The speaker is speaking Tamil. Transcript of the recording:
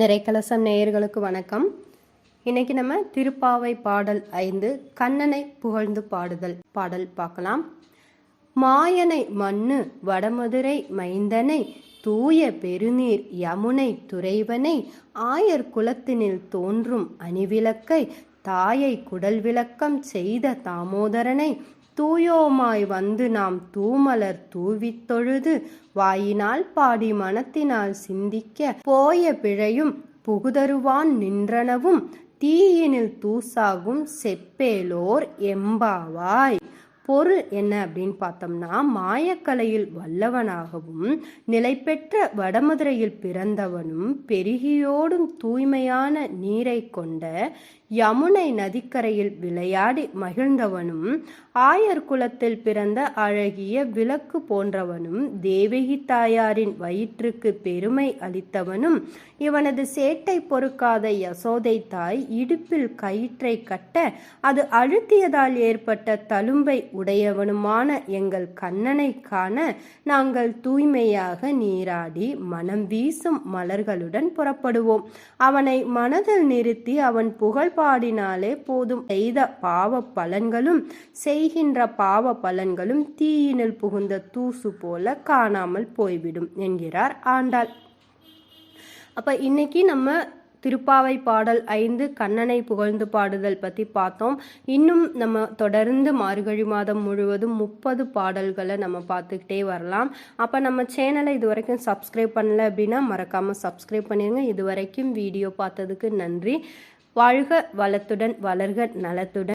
நிறைக்கலசம் நேயர்களுக்கு வணக்கம். இன்னைக்கு நம்ம திருப்பாவை பாடல் ஐந்து கண்ணனை புகழ்ந்து பாடுதல் பாடல் பார்க்கலாம். மாயனை மண்ணு வடமதுரை மைந்தனை தூய பெருநீர் யமுனை துறைவனை ஆயர் குலத்தினில் தோன்றும் அணிவிளக்கை தாயை குடல் விளக்கம் செய்த தாமோதரனை தூயோமாய் வந்து நாம் தூமலர் தூவித் தொழுது வாயினால் பாடி மனத்தினால் சிந்திக்க போய பிழையும் புகுதருவான் நின்றனவும் தீயினில் தூசாகும் செப்பேலோர் எம்பாவாய். பொருள் என்ன அப்படின்னு பார்த்தோம்னா மாயக்கலையில் வல்லவனாகவும் நிலை பெற்ற வடமதுரையில் பிறந்தவனும் பெருகியோடும் தூய்மையான நீரை கொண்ட யமுனை நதிக்கரையில் விளையாடி மகிழ்ந்தவனும் ஆயர் குலத்தில் பிறந்த அழகிய விளக்கு போன்றவனும் தேவகி தாயாரின் வயிற்றுக்கு பெருமை அளித்தவனும் இவனது சேட்டை பொறுக்காத யசோதை தாய் இடுப்பில் கயிற்றை கட்ட அது அழுத்தியதால் ஏற்பட்ட தழும்பை உடையவனுமான எங்கள் கண்ணனை காண நாங்கள் தூய்மையாக நீராடி மனம் வீசும் மலர்களுடன் புறப்படுவோம். அவனை மனதில் நிறுத்தி அவன் புகழ் பாடினாலே போதும். செய்த பாவ பலன்களும் செய்கின்ற பாவ பலன்களும் தீயினில் புகுந்த தூசு போல காணாமல் போய்விடும் என்கிறார் ஆண்டாள். அப்ப இன்னைக்கு நம்ம திருப்பாவை பாடல் ஐந்து கண்ணனை புகழ்ந்து பாடுதல் பற்றி பார்த்தோம். இன்னும் நம்ம தொடர்ந்து மார்கழி மாதம் முழுவதும் முப்பது பாடல்களை நம்ம பார்த்துக்கிட்டே வரலாம். அப்போ நம்ம சேனலை இது வரைக்கும் சப்ஸ்கிரைப் பண்ணல அப்படின்னா மறக்காமல் சப்ஸ்கிரைப் பண்ணிடுங்க இது வரைக்கும் வீடியோ பார்த்ததுக்கு நன்றி. வாழ்க வளத்துடன் வளர்க நலத்துடன்.